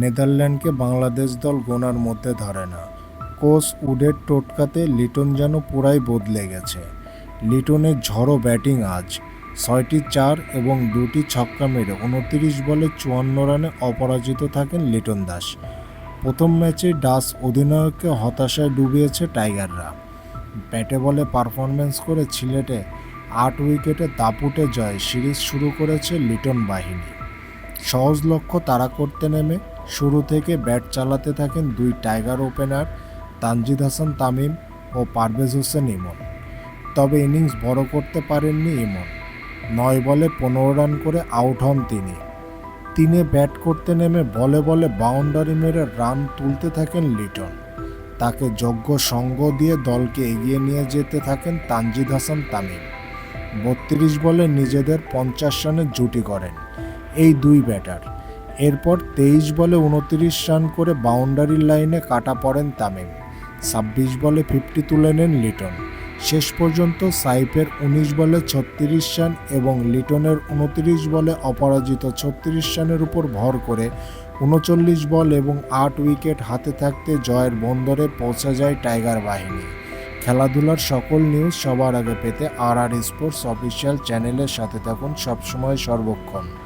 নেদারল্যান্ডকে বাংলাদেশ দল গোনার মধ্যে ধরে না। কোচ উডের টোটকাতে লিটন যেন পুরাই বদলে গেছে। লিটনের ঝড়ো ব্যাটিং আজ। ছয়টি চার এবং দুটি ছক্কা মেরে উনত্রিশ বলে চুয়ান্ন রানে অপরাজিত থাকেন লিটন দাস। প্রথম ম্যাচে ডাস অধিনায়ককে হতাশায় ডুবিয়েছে টাইগাররা। ব্যাটে বলে পারফরমেন্স করে সিলেটে আট উইকেটে দাপুটে জয় সিরিজ শুরু করেছে লিটন বাহিনী। সহজ লক্ষ্য তাড়া করতে নেমে শুরু থেকে ব্যাট চালাতে থাকেন দুই টাইগার ওপেনার তানজিদ হাসান তামিম ও পারভেজ হোসেন ইমন। তবে ইনিংস বড় করতে পারেননি ইমন। নয় বলে পনেরো রান করে আউট হন তিনি। তিনে ব্যাট করতে নেমে বলে বলে বাউন্ডারি মেরে রান তুলতে থাকেন লিটন। তাকে যোগ্য সঙ্গ দিয়ে দলকে এগিয়ে নিয়ে যেতে থাকেন তানজিদ হাসান তামিম। বত্রিশ বলে নিজেদের পঞ্চাশ রানের জুটি করেন। এই দুই ব্যাটার। এরপর তেইশ বলে উনত্রিশ রান করে বাউন্ডারি লাইনে কাটা পড়েন তামিম। ছাব্বিশ বলে ফিফটি তুলে নেন লিটন। শেষ পর্যন্ত সাইফের উনিশ বলে ছত্রিশ রান এবং লিটনের উনত্রিশ বলে অপরাজিত ছত্রিশ রানের উপর ভর করে উনচল্লিশ বল এবং আট উইকেট হাতে থাকতে জয়ের বন্দরে পৌঁছে যায় টাইগার বাহিনী। খেলাধুলার সকল নিউজ সবার আগে পেতে আর আর স্পোর্টস অফিসিয়াল চ্যানেলের সাথে থাকুন। সবসময় সর্বক্ষণ।